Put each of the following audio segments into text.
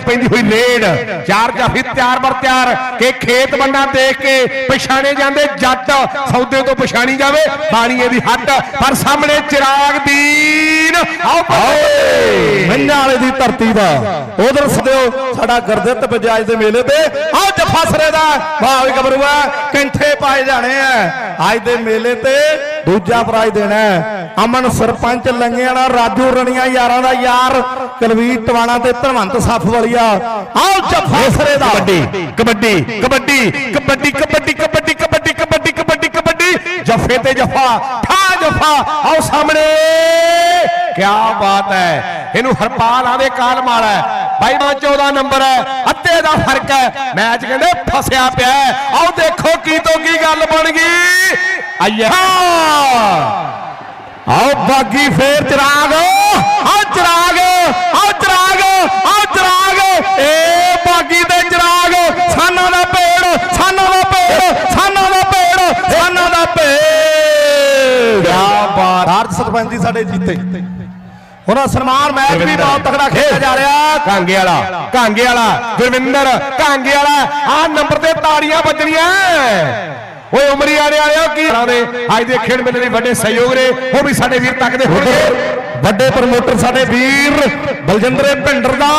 ਸਾਹਮਣੇ ਪੈਂਦੀ ਹੋਈ ਰੇਡ ਚਾਰ ਜਾਫੀ ਤਿਆਰ ਬਰ ਤਿਆਰ ਕਿ ਖੇਤ ਬੰਨਾ ਦੇਖ ਕੇ ਪਛਾਣੇ ਜਾਂਦੇ ਜੱਟ ਸੌਦੇ ਤੋਂ ਪਛਾਣੀ ਜਾਵੇ, ਬਾਣੀਏ ਦੀ ਹੱਟ, ਪਰ ਸਾਹਮਣੇ ਚਿਰਾਗ ਦੀਨ। ਆਓ ਮੰਨਾਂ ਵਾਲੇ ਦੀ ਧਰਤੀ ਦਾ। ਉਧਰ ਸਦਿਓ, ਸਾਡਾ ਗੁਰਦਿੱਤ ਬਜਾਜ ਦੇ ਮੇਲੇ ਤੇ ਆਹ ਜੱਫਾ ਦਾ। ਵਾਹ, ਵੀ ਗੱਭਰੂਆ ਕੈਂਠੇ ਪਾਏ ਜਾਣੇ ਆ। ਅੱਜ ਦੇ ਮੇਲੇ ਤੇ ਦੂਜਾ ਪ੍ਰਾਈਜ਼ ਦੇਣਾ। ਅਮਨ ਸਰਪੰਚ ਲੰਗੇ ਵਾਲਾ ਰਾਜੂ ਰਣੀਆਂ ਯਾਰਾਂ ਦਾ ਯਾਰ ਕਲਵੀਰ ਟਵਾਣਾ ਤੇ ਧਰਮੰਤ ਸੱਫ ਵਾਲੀਆ ਆਹ ਜੱਫਾ ਸਰੇ ਦਾ। ਕਬੱਡੀ ਕਬੱਡੀ ਕਬੱਡੀ ਕਬੱਡੀ ਕਬੱਡੀ ਕਬੱਡੀ ਕਬੱਡੀ ਕਬੱਡੀ ਕਬੱਡੀ ਕਬੱਡੀ। ਜਫੇ ਤੇ ਜਫਾ ਠਾ ਜਫਾ। ਆਓ ਸਾਹਮਣੇ। ਕੀ ਬਾਤ ਹੈ। ਇਹਨੂੰ ਹਰਪਾਲ ਆਦੇ ਕਾਲ ਮਾਲ ਹੈ। ਬਾਈ ਮਾਂ 14 ਨੰਬਰ ਹੈ। ਅੱਤੇ ਦਾ ਫ਼ਰਕ ਹੈ। ਮੈਚ ਕਹਿੰਦੇ ਫਸਿਆ ਪਿਆ। ਆਓ ਦੇਖੋ ਕੀ ਤੋਂ ਕੀ ਗੱਲ ਬਣ ਗਈ। ਆਇਆ ਆਓ ਬਾਗੀ ਫੇਰ ਚਿਰਾਗ। ਆ ਚਿਰਾਗ ਆ ਚਿਰਾਗ ਆ ਚਿਰਾਗ। ਏ ਬਾਗੀ ਤੇ ਚਿਰਾਗ ਸਾਨਾਂ ਦਾ ਪੇੜ ਸਾਨਾਂ ਦਾ ਪੇੜ ਸਾਨਾਂ ਦਾ ਪੇੜ ਸਾਨਾਂ ਦਾ ਪੇੜ ਕੀ ਬਾਤ। ਸਰਪੰਚ ਜੀ ਸਾਡੇ ਜੀਤੇ। ਉਹਨਾਂ ਸਨਮਾਨ ਮੈਚ ਵੀ ਬਹੁਤ ਤਕੜਾ ਖੇਡਿਆ ਜਾ ਰਿਹਾ। ਕਾਂਗੇ ਵਾਲਾ ਕਾਂਗੇ ਵਾਲਾ ਗੁਰਵਿੰਦਰ ਕਾਂਗੇ ਵਾਲਾ। ਆ ਨੰਬਰ ਤੇ ਤਾੜੀਆਂ ਵੱਜਣੀਆਂ। ਓਏ ਉਮਰੀ ਆਣੇ ਵਾਲਿਓ, ਕੀ ਦੇ? ਅੱਜ ਦੇ ਖੇਡ ਮੇਲੇ ਦੇ ਵੱਡੇ ਸਹਿਯੋਗ ਨੇ, ਉਹ ਵੀ ਸਾਡੇ ਵੀਰ ਤੱਕਦੇ ਹੋਣਗੇ। ਵੱਡੇ ਪ੍ਰਮੋਟਰ ਸਾਡੇ ਵੀਰ ਬਲਜਿੰਦਰੇ ਭਿੰਡਰ ਦਾ,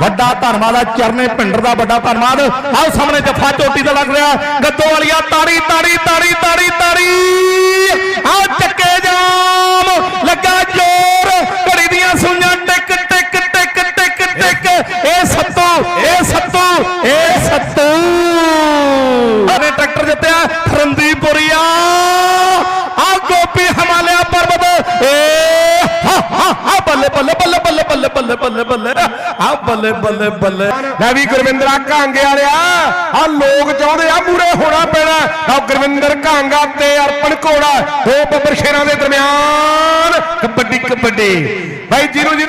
ਵੱਡਾ ਧੰਨਵਾਦ ਆ ਚਰਨੇ ਭਿੰਡਰ ਦਾ ਵੱਡਾ ਧੰਨਵਾਦ। ਆਓ ਸਾਹਮਣੇ ਜੱਫਾ ਚੋਟੀ ਦਾ ਲੱਗ ਰਿਹਾ ਗੱਦੋ ਵਾਲੀਆ ਤਾੜੀ ਤਾੜੀ ਤਾੜੀ ਤਾੜੀ ਤਾੜੀ। ਆਓ ਚੱਕੇ ਜਾਮ, ਲੱਗਾ ਜੋਰ, ਘੜੀ ਦੀਆਂ ਸੂਈਆਂ ਟਿਕ ਟਿਕ ਟਿਕ ਟਿਕ ਟਿਕ। ਇਹ ਸੱਤੂ ਇਹ ਸੱਤੂ ਇਹ ਸੱਤੂ। ਅਰੇ ਟਰੈਕਟਰ ਜਿੱਤਿਆ ਰੰਦੀਪੁਰੀਆ ਆ ਗੋਪੀ ਹਿਮਾਲਿਆ ਪਰਬਤ। ਏ ਹਾ ਹਾ ਬੱਲੇ ਬੱਲੇ ਬੱਲੇ ਬੱਲੇ ਬੱਲੇ ਬੱਲੇ ਬੱਲੇ ਬੱਲੇ। ਆ ਬੱਲੇ ਬੱਲੇ ਬੱਲੇ। ਲੈ ਵੀ ਗੁਰਵਿੰਦਰਾ ਕਾਂਗੇ ਵਾਲਿਆ। ਆ ਲੋਕ ਚਾਹੁੰਦੇ ਆ ਮੂਰੇ ਹੋਣਾ ਪੈਣਾ। ਆ ਗੁਰਵਿੰਦਰ ਕਾਂਗਾ ਤੇ ਅਰਪਣ ਘੋੜਾ, ਦੋ ਬੱਬਰ ਸ਼ੇਰਾਂ ਦੇ ਦਰਮਿਆਨ। ਕਬੱਡੀ ਕਬੱਡੀ। ਬਾਈ ਜਿਹਨੂੰ ਜਿਹਨੂੰ